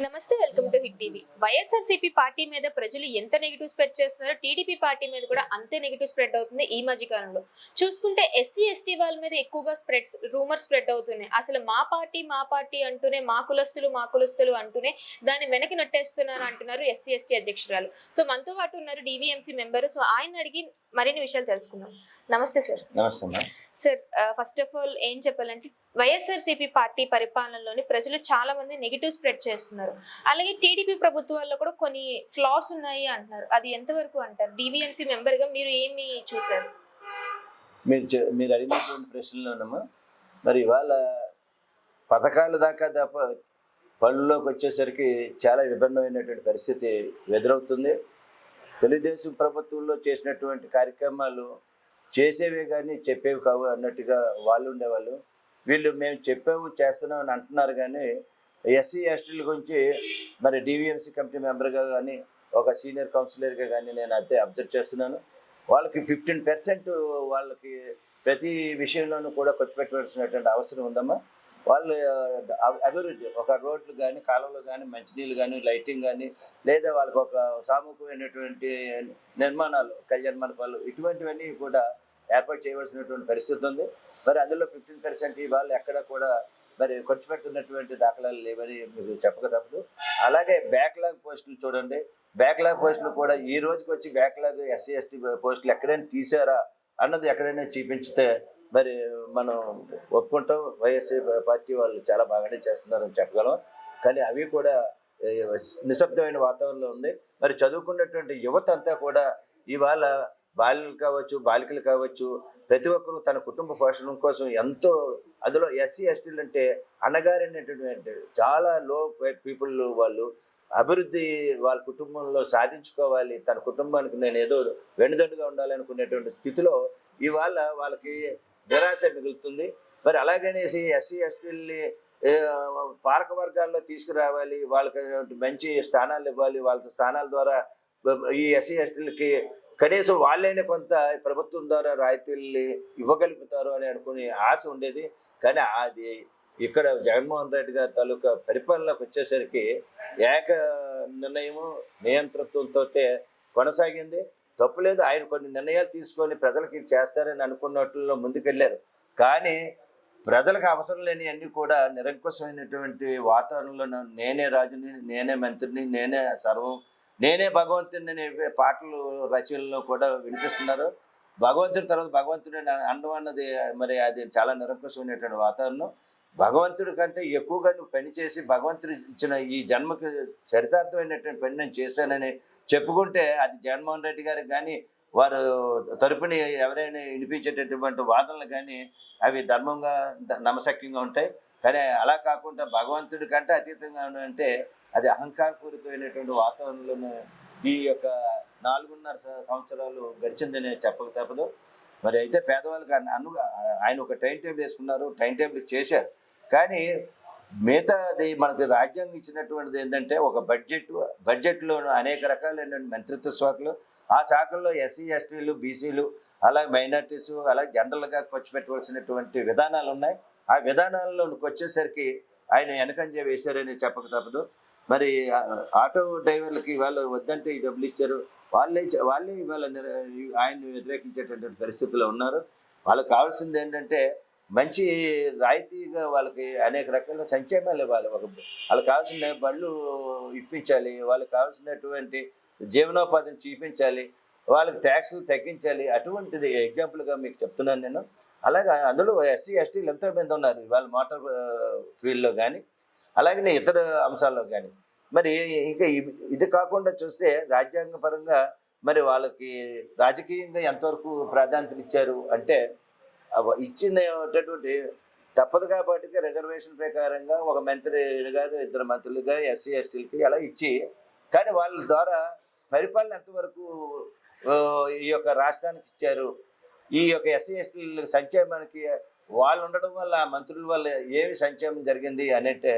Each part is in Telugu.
నమస్తే welcome to Hit TV. YSRCP party మీద ప్రజలు ఎంత నెగిటివ్ స్ప్రెడ్ చేస్తున్నారో టీడీపీ పార్టీ మీద కూడా అంతే నెగిటివ్ స్ప్రెడ్ అవుతుంది ఈ మధ్య కాలంలో. చూసుకుంటే ఎస్సీ ఎస్టీ వాళ్ళ మీద ఎక్కువగా స్ప్రెడ్స్ రూమర్ స్ప్రెడ్ అవుతున్నాయి. అసలు మా పార్టీ మా పార్టీ అంటూనే మా కులస్తులు మా కులస్తులు అంటూనే దాన్ని వెనక్కి నట్టేస్తున్నారు అంటున్నారు ఎస్సీ ఎస్టీ అధ్యక్షురాలు. సో మనతో పాటు ఉన్నారు డివిఎంసీ మెంబర్. సో ఆయన అడిగి మరిన్ని విషయాలు తెలుసుకుందాం. నమస్తే సార్. నమస్తే సార్ ఫస్ట్ ఆఫ్ ఆల్ ఏం చెప్పాలంటే వైఎస్ఆర్సీపీ పార్టీ పరిపాలనలోని ప్రజలు చాలా మంది నెగిటివ్ స్ప్రెడ్ చేస్తున్నారు. అలాగే టీడీపీ ప్రభుత్వాల్లో కూడా కొన్ని ఫ్లాస్ ఉన్నాయి అంటున్నారు. అది ఎంతవరకు అంటారు? డివిఎన్సీ మెంబర్గా మీరు ఏమి చూసారు మీరు మీరు అడిగినటువంటి ప్రశ్నలోనమ్మా మరి ఇవాళ పథకాల దాకా తప్ప పనుల్లోకి వచ్చేసరికి చాలా విభిన్నమైనటువంటి పరిస్థితి ఎదురవుతుంది. తెలుగుదేశం ప్రభుత్వంలో చేసినటువంటి కార్యక్రమాలు చేసేవే కానీ చెప్పేవి కావు అన్నట్టుగా వాళ్ళు ఉండేవాళ్ళు. వీళ్ళు మేము చెప్పాము చేస్తున్నాం అని అంటున్నారు కానీ ఎస్సీ ఎస్టీల గురించి మరి డివిఎంసీ కమిటీ మెంబర్గా కానీ ఒక సీనియర్ కౌన్సిలర్గా కానీ నేను అదే అబ్జర్వ్ చేస్తున్నాను. వాళ్ళకి ఫిఫ్టీన్ పర్సెంట్ వాళ్ళకి ప్రతి విషయంలోనూ కూడా ఖర్చు పెట్టవలసినటువంటి అవసరం ఉందమ్మా. వాళ్ళు అభివృద్ధి ఒక రోడ్లు కానీ కాలువలు కానీ మంచినీళ్ళు కానీ లైటింగ్ కానీ లేదా వాళ్ళకి ఒక సామూహికమైనటువంటి నిర్మాణాలు కళ్యాణ మండపాలు ఇటువంటివన్నీ కూడా ఏర్పాటు చేయవలసినటువంటి పరిస్థితి ఉంది. మరి అందులో ఫిఫ్టీన్ పర్సెంట్ ఇవాళ ఎక్కడ కూడా మరి ఖర్చు పెడుతున్నటువంటి దాఖలాలు లేవని మీరు చెప్పక తప్పదు అలాగే బ్యాక్లాగ్ పోస్టులు చూడండి. బ్యాక్లాగ్ పోస్టులు కూడా ఈ రోజుకి వచ్చి బ్యాక్లాగ్ ఎస్సీ ఎస్టీ పోస్టులు ఎక్కడైనా తీసారా అన్నది ఎక్కడైనా చూపించితే మరి మనం ఒప్పుకుంటాం. వైఎస్సీ పార్టీ వాళ్ళు చాలా బాగానే చేస్తున్నారని చెప్పగలం. కానీ అవి కూడా నిశ్శబ్దమైన వాతావరణంలో ఉంది. మరి చదువుకున్నటువంటి యువత అంతా కూడా ఇవాళ బాలికలు కావచ్చు బాలికలు కావచ్చు ప్రతి ఒక్కరూ తన కుటుంబ పోషణ కోసం ఎంతో అందులో ఎస్సీ ఎస్టీలు అంటే అన్నగారైనటువంటి చాలా లో పీపుల్ వాళ్ళు అభివృద్ధి వాళ్ళ కుటుంబంలో సాధించుకోవాలి తన కుటుంబానికి నేను ఏదో వెనుదండుగా ఉండాలనుకునేటువంటి స్థితిలో ఇవాళ వాళ్ళకి నిరాశ మిగులుతుంది. మరి అలాగనేసి ఎస్సీ ఎస్టీల్ని పాలక వర్గాల్లో తీసుకురావాలి వాళ్ళకి మంచి స్థానాలు ఇవ్వాలి వాళ్ళ స్థానాల ద్వారా ఈ ఎస్సీ ఎస్టీలకి కనీసం వాళ్ళైనా కొంత ప్రభుత్వం ద్వారా రాయితీల్ని ఇవ్వగలుగుతారు అని అనుకునే ఆశ ఉండేది. కానీ అది ఇక్కడ జగన్మోహన్ రెడ్డి గారి తాలూకా పరిపాలనకు వచ్చేసరికి ఏక నిర్ణయము నియంతృత్వంతో కొనసాగింది. తప్పులేదు ఆయన కొన్ని నిర్ణయాలు తీసుకొని ప్రజలకి చేస్తారని అనుకున్నట్లో ముందుకెళ్ళారు కానీ ప్రజలకు అవసరం లేని అన్ని కూడా నిరంకుశమైనటువంటి వాతావరణంలో నేనే రాజుని నేనే మంత్రిని నేనే సర్వం నేనే భగవంతుని అనే పాటలు రచనలో కూడా వినిపిస్తున్నారు. భగవంతుడి తర్వాత భగవంతుడు అండం అన్నది మరి అది చాలా నిరంకుశమైనటువంటి వాతావరణం. భగవంతుడి కంటే ఎక్కువగా నువ్వు పని చేసి భగవంతుడు ఇచ్చిన ఈ జన్మకు చరితార్థమైనటువంటి పని నేను చేశానని చెప్పుకుంటే అది జగన్మోహన్ రెడ్డి గారికి కానీ వారు తరపుని ఎవరైనా వినిపించేటటువంటి వాదనలు కానీ అవి ధర్మంగా నమశక్యంగా ఉంటాయి. కానీ అలా కాకుండా భగవంతుడి కంటే అతీతంగా అంటే అది అహంకారపూరితమైనటువంటి వాతావరణంలో ఈ యొక్క నాలుగున్నర సంవత్సరాలు గడిచిందని చెప్పక తప్పదు. మరి అయితే పేదవాళ్ళకి అను ఆయన ఒక టైం టేబుల్ వేసుకున్నారు టైం టేబుల్ చేశారు. కానీ మిగతాది మనకి రాజ్యాంగం ఇచ్చినటువంటిది ఏంటంటే ఒక బడ్జెట్ బడ్జెట్లో అనేక రకాలైన మంత్రిత్వ శాఖలు ఆ శాఖల్లో ఎస్సీ ఎస్టీలు బీసీలు అలాగే మైనార్టీస్ అలాగే జనరల్గా ఖర్చు పెట్టవలసినటువంటి విధానాలు ఉన్నాయి ఆ విధానాల్లోకి వచ్చేసరికి ఆయన వెనకంజ వేశారని చెప్పక తప్పదు. మరి ఆటో డ్రైవర్లకి వాళ్ళు వద్దంటే ఈ డబ్బులు ఇచ్చారు. వాళ్ళే వాళ్ళే ఇవాళ ఆయన్ని వ్యతిరేకించేటటువంటి పరిస్థితిలో ఉన్నారు. వాళ్ళకి కావాల్సింది ఏంటంటే మంచి రాయితీగా వాళ్ళకి అనేక రకాల సంక్షేమాలు ఇవ్వాలి. ఒక వాళ్ళకి కావాల్సిన బళ్ళు ఇప్పించాలి వాళ్ళకి కావాల్సినటువంటి జీవనోపాధిని చూపించాలి వాళ్ళకి ట్యాక్స్ తగ్గించాలి. అటువంటిది ఎగ్జాంపుల్గా మీకు చెప్తున్నాను నేను. అలాగే అందులో ఎస్సీ ఎస్టీలు ఎంతో మంది ఉన్నారు వాళ్ళ మోటార్ ఫీల్డ్లో కానీ అలాగే ఇతర అంశాల్లో కానీ మరి ఇంకా ఇది కాకుండా చూస్తే రాజ్యాంగపరంగా మరి వాళ్ళకి రాజకీయంగా ఎంతవరకు ప్రాధాన్యత ఇచ్చారు అంటే ఇచ్చినటువంటి తప్పదు కాబట్టి రిజర్వేషన్ ప్రకారంగా ఒక మంత్రి గారు ఇద్దరు మంత్రులుగా ఎస్సీ ఎస్టీలకి అలా ఇచ్చి కానీ వాళ్ళ ద్వారా పరిపాలన ఎంతవరకు ఈ యొక్క రాష్ట్రానికి ఇచ్చారు? ఈ యొక్క ఎస్సీ ఎస్టీల సంక్షేమానికి వాళ్ళు ఉండడం వల్ల ఆ మంత్రుల వల్ల ఏమి సంక్షేమం జరిగింది అనేటే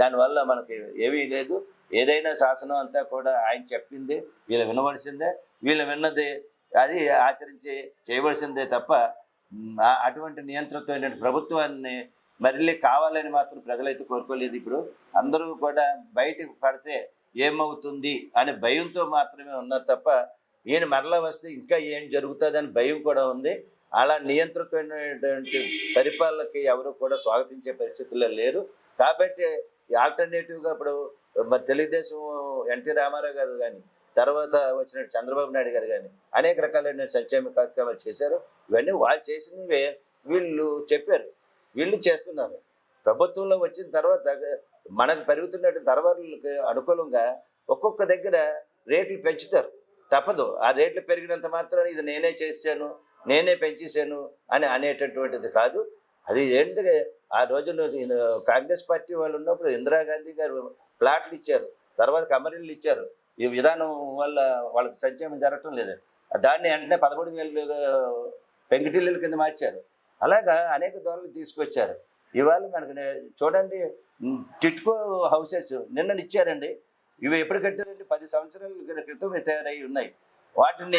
దానివల్ల మనకి ఏమీ లేదు. ఏదైనా శాసనం అంతా కూడా ఆయన చెప్పింది వీళ్ళు వినవలసిందే. వీళ్ళు విన్నది అది ఆచరించి చేయవలసిందే తప్ప అటువంటి నియంత్రితమైన ప్రభుత్వాన్ని మళ్ళీ కావాలని మాత్రం ప్రజలైతే కోరుకోలేదు. ఇప్పుడు అందరూ కూడా బయటకు పడితే ఏమవుతుంది అనే భయంతో మాత్రమే ఉన్నారు తప్ప ఈయన మరలా వస్తే ఇంకా ఏం జరుగుతుందని భయం కూడా ఉంది. అలా నియంత్రితమైనటువంటి పరిపాలనకి ఎవరు కూడా స్వాగతించే పరిస్థితుల్లో లేరు. కాబట్టి ఆల్టర్నేటివ్గా ఇప్పుడు మరి తెలుగుదేశం ఎన్టీ రామారావు గారు కానీ తర్వాత వచ్చిన చంద్రబాబు నాయుడు గారు కానీ అనేక రకాలైన సంక్షేమ కార్యక్రమాలు చేశారు. ఇవన్నీ వాళ్ళు చేసినవే వీళ్ళు చెప్పారు. వీళ్ళు చేస్తున్నారు. ప్రభుత్వంలో వచ్చిన తర్వాత మనకు పెరుగుతున్నట్టు ధరవరులకు అనుకూలంగా ఒక్కొక్క దగ్గర రేట్లు పెంచుతారు. తప్పదు. ఆ రేట్లు పెరిగినంత మాత్రం ఇది నేనే చేశాను నేనే పెంచేశాను అని అనేటటువంటిది కాదు. అది ఏంటి ఆ రోజుల్లో కాంగ్రెస్ పార్టీ వాళ్ళు ఉన్నప్పుడు ఇందిరాగాంధీ గారు ప్లాట్లు ఇచ్చారు. తర్వాత కమరీలు ఇచ్చారు. ఈ విధానం వల్ల వాళ్ళకి సంక్షేమం జరగటం లేదు. దాన్ని వెంటనే పదమూడు వేలు పెంకిటిల్లుల కింద మార్చారు. అలాగా అనేక ధోరణులు తీసుకొచ్చారు. ఇవాళ మనకు చూడండి టిట్కో హౌసెస్ నిన్న ఇచ్చారండి. ఇవి ఎప్పుడు కట్టారండి? పది సంవత్సరాల క్రితం తయారై ఉన్నాయి. వాటిని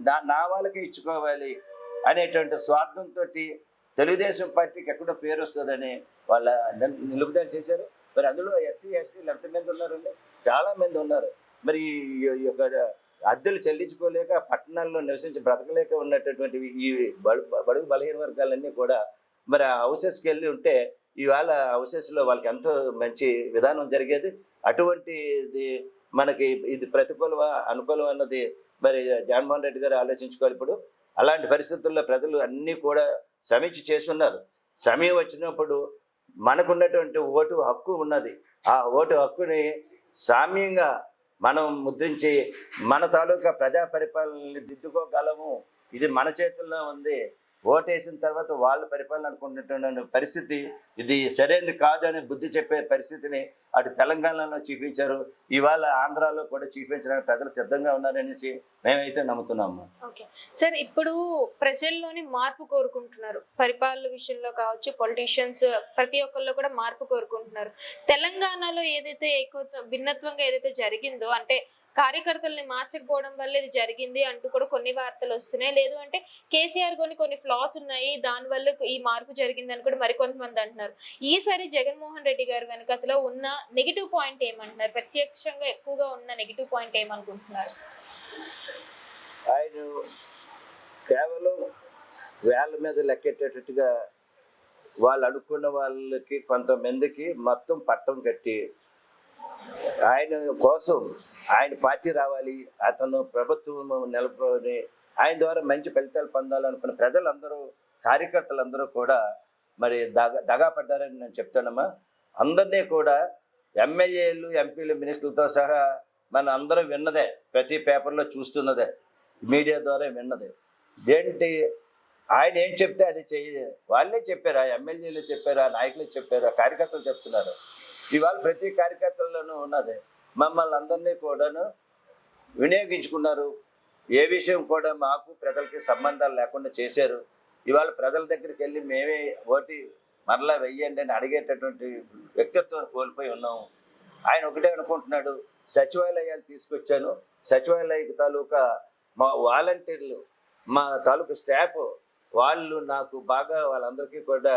నా నా వాళ్ళకే ఇచ్చుకోవాలి అనేటువంటి స్వార్థంతో తెలుగుదేశం పార్టీకి ఎక్కడో పేరు వస్తుందని వాళ్ళ నిలుపుదల చేశారు. మరి అందులో ఎస్సీ ఎస్టీలు ఎంతమంది ఉన్నారండి? చాలామంది ఉన్నారు. మరి ఈ- యొక్క అద్దెలు చెల్లించుకోలేక పట్టణాల్లో నివసించి బ్రతకలేక ఉన్నటువంటి ఈ బడు బడుగు బలహీన వర్గాలన్నీ కూడా మరి హౌసెస్కి వెళ్ళి ఉంటే ఇవాళ హౌసెస్లో వాళ్ళకి ఎంతో మంచి విధానం జరిగేది. అటువంటిది మనకి ఇది ప్రతికూలమా అనుకూలం అన్నది మరి జగన్మోహన్ రెడ్డి గారు ఆలోచించుకోవాలి ఇప్పుడు. అలాంటి పరిస్థితుల్లో ప్రజలు అన్నీ కూడా సమీక్ష చేస్తున్నారు సమయం వచ్చినప్పుడు మనకున్నటువంటి ఓటు హక్కు ఉన్నది. ఆ ఓటు హక్కుని సామ్యంగా మనం ముద్రించి మన తాలూకా ప్రజా పరిపాలనని దిద్దుకోగలము. ఇది మన చేతుల్లో ఉంది. ఓటేసిన తర్వాత వాళ్ళు పరిపాలన అనుకుంటున్న పరిస్థితి ఇది సరైనది కాదు అని బుద్ధి చెప్పే పరిస్థితిని అటు తెలంగాణలో చూపించారు. ఇవాళ ఆంధ్రాలో కూడా చూపించడానికి ప్రజలు సిద్ధంగా ఉన్నారనేసి మేమైతే నమ్ముతున్నాము. ఓకే. సార్ ఇప్పుడు ప్రజల్లోని మార్పు కోరుకుంటున్నారు. పరిపాలన విషయంలో కావచ్చు పొలిటీషియన్స్ ప్రతి ఒక్కళ్ళు కూడా మార్పు కోరుకుంటున్నారు. తెలంగాణలో ఏదైతే ఎక్కువ భిన్నత్వంగా ఏదైతే జరిగిందో అంటే కార్యకర్తల్ని మార్చకపోవడం వల్ల ఇది జరిగింది అంటూ కూడా కొన్ని వార్తలు వస్తున్నాయి. లేదు అంటే కేసీఆర్ కొన్ని కొన్ని ఫ్లాస్ ఉన్నాయి. దాని వల్ల ఈ మార్పు జరిగిందని కూడా మరికొంతమంది అంటున్నారు. ఈసారి జగన్మోహన్ రెడ్డి గారు వెనకతలో ఉన్న నెగిటివ్ పాయింట్ ఏమంటున్నారు? ప్రత్యక్షంగా ఎక్కువగా ఉన్న నెగిటివ్ పాయింట్ ఏమనుకుంటున్నారు? ఆయన కేవలం వేళ్ళ మీద లెక్కెట్టేటట్టుగా వాళ్ళు అనుకున్న వాళ్ళకి కొంతమందికి మొత్తం పట్టం కట్టి ఆయన కోసం ఆయన పార్టీ రావాలి అతను ప్రభుత్వం నిలబడి ఆయన ద్వారా మంచి ఫలితాలు పొందాలనుకున్న ప్రజలందరూ కార్యకర్తలందరూ కూడా మరి దగా దగా పడ్డారని నేను చెప్తానమ్మా. అందరినీ కూడా ఎమ్మెల్యేలు ఎంపీలు మినిస్టర్లతో సహా మన అందరం విన్నదే ప్రతి పేపర్లో చూస్తున్నదే మీడియా ద్వారా విన్నదే. ఏంటి ఆయన ఏం చెప్తే అది చెయ్యి వాళ్ళే చెప్పారు ఆ ఎమ్మెల్యేలు చెప్పారు ఆ నాయకులు చెప్పారు ఆ కార్యకర్తలు చెప్తున్నారు. ఇవాళ ప్రతి కార్యకర్తల్లోనూ ఉన్నది. మమ్మల్ని అందరినీ కూడాను వినియోగించుకున్నారు. ఏ విషయం కూడా మాకు ప్రజలకి సంబంధాలు లేకుండా చేశారు. ఇవాళ ప్రజల దగ్గరికి వెళ్ళి మేమే ఓటి మరలా వెయ్యండి అని అడిగేటటువంటి వ్యక్తిత్వం కోల్పోయి ఉన్నాము ఆయన ఒకటే అనుకుంటున్నాడు సచివాలయాలు తీసుకొచ్చాను. సచివాలయ తాలూకా మా వాలంటీర్లు మా తాలూకా స్టాఫ్ వాళ్ళు నాకు బాగా వాళ్ళందరికీ కూడా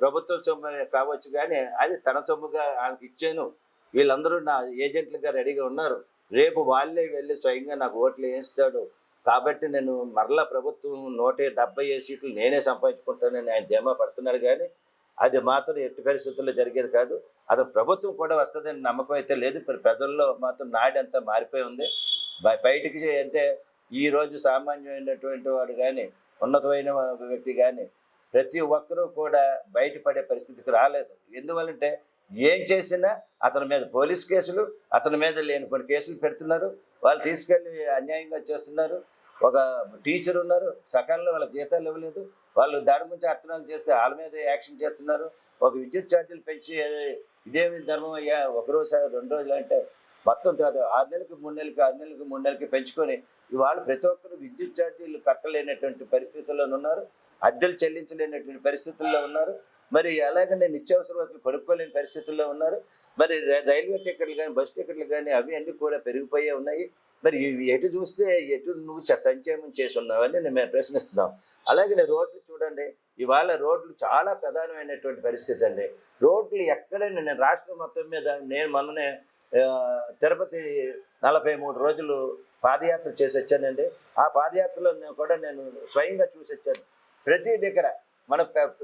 ప్రభుత్వ సొమ్ము కావచ్చు కానీ అది తన సొమ్ముగా ఆయనకి ఇచ్చాను. వీళ్ళందరూ నా ఏజెంట్లుగా రెడీగా ఉన్నారు. రేపు వాళ్ళే వెళ్ళి స్వయంగా నాకు ఓట్లు వేయిస్తాడు. కాబట్టి నేను మరలా ప్రభుత్వం నూట డెబ్బై ఏ సీట్లు నేనే సంపాదించుకుంటానని ఆయన ధీమా పడుతున్నాడు కానీ అది మాత్రం ఎట్టి పరిస్థితుల్లో జరిగేది కాదు. అతను ప్రభుత్వం కూడా వస్తుందని నమ్మకం అయితే లేదు. ప్రజల్లో మాత్రం నాడంతా మారిపోయి ఉంది. బయ- బయటికి అంటే ఈ రోజు సామాన్యమైనటువంటి వాడు కానీ ఉన్నతమైన వ్యక్తి కానీ ప్రతి ఒక్కరూ కూడా బయటపడే పరిస్థితికి రాలేదు. ఎందువల్లంటే ఏం చేసినా అతని మీద పోలీస్ కేసులు అతని మీద లేని కొన్ని కేసులు పెడుతున్నారు. వాళ్ళు తీసుకెళ్ళి అన్యాయంగా చేస్తున్నారు. ఒక టీచర్ ఉన్నారు. సకాలంలో వాళ్ళ జీతాలు ఇవ్వలేదు. వాళ్ళు దాని గురించి అర్థనాలు చేస్తే వాళ్ళ మీద యాక్షన్ చేస్తున్నారు. ఒక విద్యుత్ ఛార్జీలు పెంచి ఇదేమి ధర్మం అయ్యా? ఒక రోజు రెండు రోజులు అంటే మొత్తం కాదు. ఆరు నెలలకి మూడు నెలలకి ఆరు నెలలకి మూడు నెలలకి పెంచుకొని ఇవాళ ప్రతి ఒక్కరు విద్యుత్ ఛార్జీలు కట్టలేనటువంటి పరిస్థితుల్లో ఉన్నారు అద్దెలు చెల్లించలేనటువంటి పరిస్థితుల్లో ఉన్నారు. మరి అలాగనే నిత్యావసర వస్తువులు కొనుక్కోలేని పరిస్థితుల్లో ఉన్నారు. మరి రైల్వే టికెట్లు కానీ బస్ టికెట్లు కానీ అవి అన్నీ కూడా పెరిగిపోయే ఉన్నాయి. మరి ఇవి ఎటు చూస్తే ఎటు నువ్వు సంక్షేమం చేసి ఉన్నావని మేము ప్రశ్నిస్తున్నాం. అలాగే రోడ్లు చూడండి ఇవాళ రోడ్లు చాలా ప్రధానమైనటువంటి పరిస్థితి అండి. రోడ్లు ఎక్కడైనా నేను రాష్ట్రం మొత్తం మీద నేను మొన్ననే తిరుపతి నలభై మూడు రోజులు పాదయాత్ర చేసి వచ్చానండి ఆ పాదయాత్రలో నేను కూడా నేను స్వయంగా చూసి వచ్చాను ప్రతి దగ్గర మన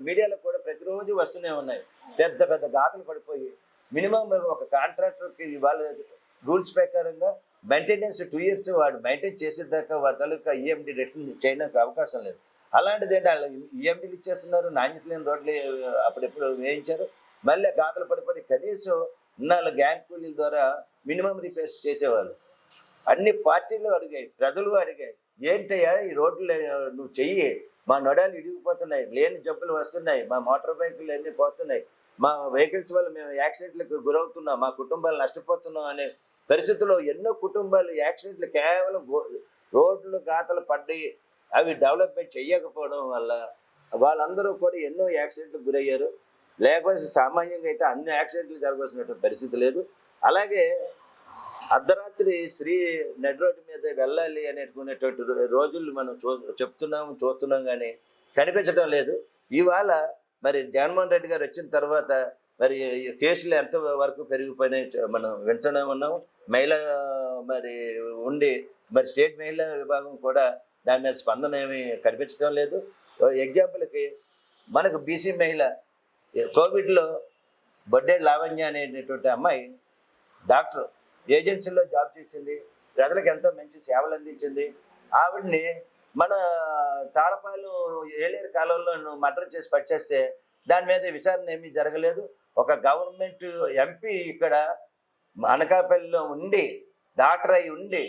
మీడియాలో కూడా ప్రతిరోజు వస్తూనే ఉన్నాయి. పెద్ద పెద్ద గాతలు పడిపోయి మినిమం ఒక కాంట్రాక్టర్కి ఇవాళ రూల్స్ ప్రకారంగా మెయింటెనెన్స్ టూ ఇయర్స్ వాడు మెయింటైన్ చేసేదాకా వాడి తాలూకా ఈఎండి రిటర్న్ చేయడానికి అవకాశం లేదు. అలాంటిది ఏంటి? వాళ్ళు ఈఎండీలు ఇచ్చేస్తున్నారు నాణ్యత లేని రోడ్లు అప్పుడెప్పుడు వేయించారు. మళ్ళీ గాతలు పడిపోయి కనీసం ఇన్నాళ్ళు గ్యాంగ్ కూలీల ద్వారా మినిమం రిపేర్స్ చేసేవాళ్ళు. అన్ని పార్టీలు అడిగాయి ప్రజలు అడిగాయి ఏంటయ్యా ఈ రోడ్లు నువ్వు చెయ్యి మా నొడాలు ఇడిగిపోతున్నాయి లేని జబ్బులు వస్తున్నాయి మా మోటార్ బైకులు అన్నీ పోతున్నాయి. మా వెహికల్స్ వల్ల మేము యాక్సిడెంట్లకు గురవుతున్నాం మా కుటుంబాలు నష్టపోతున్నాం అనే పరిస్థితుల్లో ఎన్నో కుటుంబాలు యాక్సిడెంట్లు కేవలం రోడ్లు గాతలు పడ్డాయి అవి డెవలప్మెంట్ చేయకపోవడం వల్ల వాళ్ళందరూ కూడా ఎన్నో యాక్సిడెంట్లకు గురయ్యారు. లేకపోతే సామాన్యంగా అయితే అన్ని యాక్సిడెంట్లు జరగాల్సినటువంటి పరిస్థితి లేదు. అలాగే అర్ధరాత్రి స్త్రీ నెడ్ రోడ్డు మీద వెళ్ళాలి అనేటువంటి రోజులు మనం చూ చెప్తున్నాము చూస్తున్నాం కానీ కనిపించడం లేదు. ఇవాళ మరి జగన్మోహన్ రెడ్డి గారు వచ్చిన తర్వాత మరి కేసులు ఎంత వరకు పెరిగిపోయినాయి మనం వింటూనే ఉన్నాం. మహిళ మరి ఉండి మరి స్టేట్ మహిళా విభాగం కూడా దాని మీద స్పందన ఏమీ కనిపించడం లేదు. ఎగ్జాంపుల్కి మనకు బీసీ మహిళ కోవిడ్లో బొడ్డే లావణ్య అనేటటువంటి అమ్మాయి డాక్టర్ ఏజెన్సీలో జాబ్ చేసింది ప్రజలకు ఎంతో మంచి సేవలు అందించింది. ఆవిడ్ని మన తాళపాలు ఏలేరు కాలంలో మర్డర్ చేసి పట్టేస్తే దాని మీద విచారణ ఏమీ జరగలేదు. ఒక గవర్నమెంట్ ఎంపీ ఇక్కడ అనకాపల్లిలో ఉండి డాక్టర్ అయి ఉండి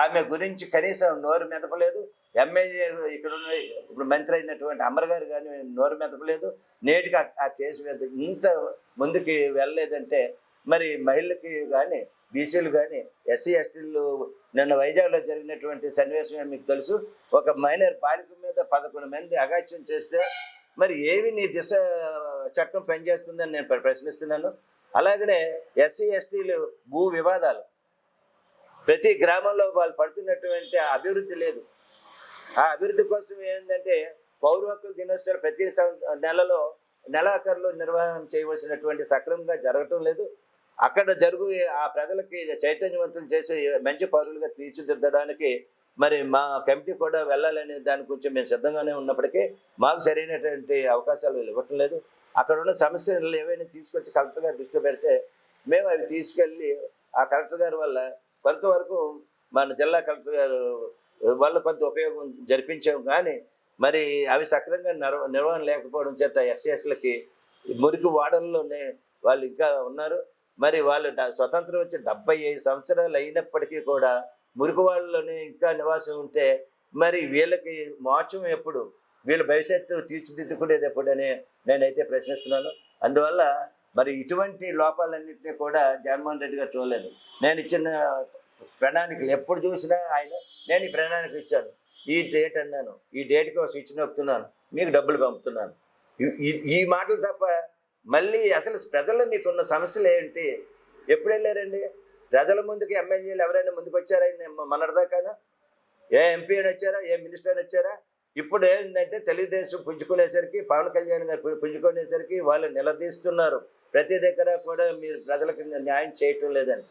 ఆమె గురించి కనీసం నోరు మెదపలేదు. ఎమ్మెల్యే ఇక్కడ ఉన్న ఇప్పుడు మంత్రి అయినటువంటి అమర్ గారు కానీ నోరు మెదపలేదు. నేటికి ఆ కేసు మీద ఇంత ముందుకి వెళ్ళలేదంటే మరి మహిళలకి కానీ బీసీలు కానీ ఎస్సీ ఎస్టీలు నిన్న వైజాగ్లో జరిగినటువంటి సన్నివేశం మీకు తెలుసు. ఒక మైనర్ బాలిక మీద పదకొండు మంది అగాత్యం చేస్తే మరి ఏమి నీ దిశ చట్టం పనిచేస్తుందని నేను ప్ర- ప్రశ్నిస్తున్నాను. అలాగనే ఎస్సీ ఎస్టీలు భూ వివాదాలు. ప్రతి గ్రామంలో వాళ్ళు పడుతున్నటువంటి అభివృద్ధి లేదు. ఆ అభివృద్ధి కోసం ఏంటంటే పౌర హక్కుల దినోత్సవం ప్రతి నెలలో నెలాఖరులో నిర్వహణ చేయవలసినటువంటి సక్రమంగా జరగటం లేదు. అక్కడ జరుగు ఆ ప్రజలకి చైతన్యవంతం చేసి మంచి పౌరులుగా తీర్చిదిద్దడానికి మరి మా కమిటీ కూడా వెళ్ళాలనే దాని గురించి మేము సిద్ధంగానే ఉన్నప్పటికీ మాకు సరైనటువంటి అవకాశాలు ఇవ్వటం లేదు. అక్కడ ఉన్న సమస్యలు ఏవైనా తీసుకొచ్చి కలెక్టర్ గారు దృష్టి పెడితే మేము అవి తీసుకెళ్ళి ఆ కలెక్టర్ గారి వల్ల కొంతవరకు మన జిల్లా కలెక్టర్ గారు వల్ల కొంత ఉపయోగం జరిపించాము కానీ మరి అవి సక్రమంగా నిర్వ నిర్వహణ లేకపోవడం చేత ఎస్సీఎస్లకి మురికి వాడల్లోనే వాళ్ళు ఇంకా ఉన్నారు. మరి వాళ్ళు స్వతంత్రం వచ్చి డెబ్బై ఐదు సంవత్సరాలు అయినప్పటికీ కూడా మురికి వాళ్ళలోనే ఇంకా నివాసం ఉంటే మరి వీళ్ళకి మోక్షం ఎప్పుడు? వీళ్ళ భవిష్యత్తు తీర్చిదిద్దుకునేది ఎప్పుడని నేనైతే ప్రశ్నిస్తున్నాను. అందువల్ల మరి ఇటువంటి లోపాలన్నింటినీ కూడా జగన్మోహన్ రెడ్డి గారు చూడలేదు. నేను ఇచ్చిన ప్రణాళికలు ఎప్పుడు చూసినా ఆయన నేను ఈ ప్రణాళిక ఇచ్చాను. ఈ డేట్ అన్నాను. ఈ డేట్కి ఒక స్విచ్ నొక్కుతున్నాను. మీకు డబ్బులు పంపుతున్నాను. ఈ- ఈ మాటలు తప్ప మళ్ళీ అసలు ప్రజల్లో మీకున్న సమస్యలు ఏంటి? ఎప్పుడు వెళ్ళారండి? ప్రజల ముందుకు ఎమ్మెల్యేలు ఎవరైనా ముందుకు వచ్చారా? మనదాకానా ఏ ఎంపీ అని వచ్చారా? ఏ మినిస్టర్ అని వచ్చారా? ఇప్పుడు ఏంటంటే తెలుగుదేశం పుంజుకునేసరికి పవన్ కళ్యాణ్ గారు పుంజుకునేసరికి వాళ్ళు నిలదీస్తున్నారు. ప్రతి దగ్గర కూడా మీరు ప్రజలకు న్యాయం చేయటం లేదని.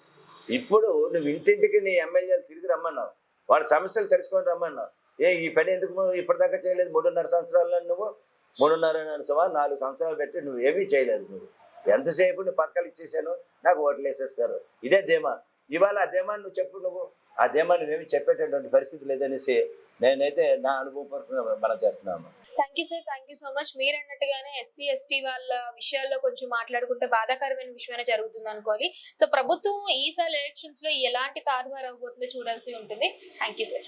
ఇప్పుడు నువ్వు ఇంటింటికి నీ ఎమ్మెల్యేలు తిరిగి రమ్మన్నావు. వాళ్ళ సమస్యలు తెలుసుకొని రమ్మన్నావు. ఏ ఈ పని ఎందుకు ఇప్పటిదాకా చేయలేదు? మూడున్నర సంవత్సరాల్లో నువ్వు మూడున్నర సంవత్సరాలు నాలుగు సంవత్సరాలు పెట్టి నువ్వు ఏమీ చేయలేదు నువ్వు. ఎంతసేపు నువ్వు పథకాలు ఇచ్చేసాను నాకు ఓట్లు వేసేస్తారు. ఇదే ధీమా. ఇవాళ ఆ ధీమాన్ని నువ్వు చెప్పు నువ్వు. ఆ ధీమాన్ని ఏమి చెప్పేటటువంటి పరిస్థితి లేదనేసి నేనైతే నా అనుభవపూర్వకంగా మనం చేస్తున్నాము. Thank you sir thank you so much మీరు అన్నట్టుగానే ఎస్సీ ఎస్టీ వాళ్ళ విషయాల్లో కొంచెం మాట్లాడుకుంటే బాధాకరమైన విషయమైనా జరుగుతుంది అనుకోవాలి. సో ప్రభుత్వం ఈసారి ఎలక్షన్స్లో ఎలాంటి తారుమారు అవ్వబోతుందో చూడాల్సి ఉంటుంది. Thank you sir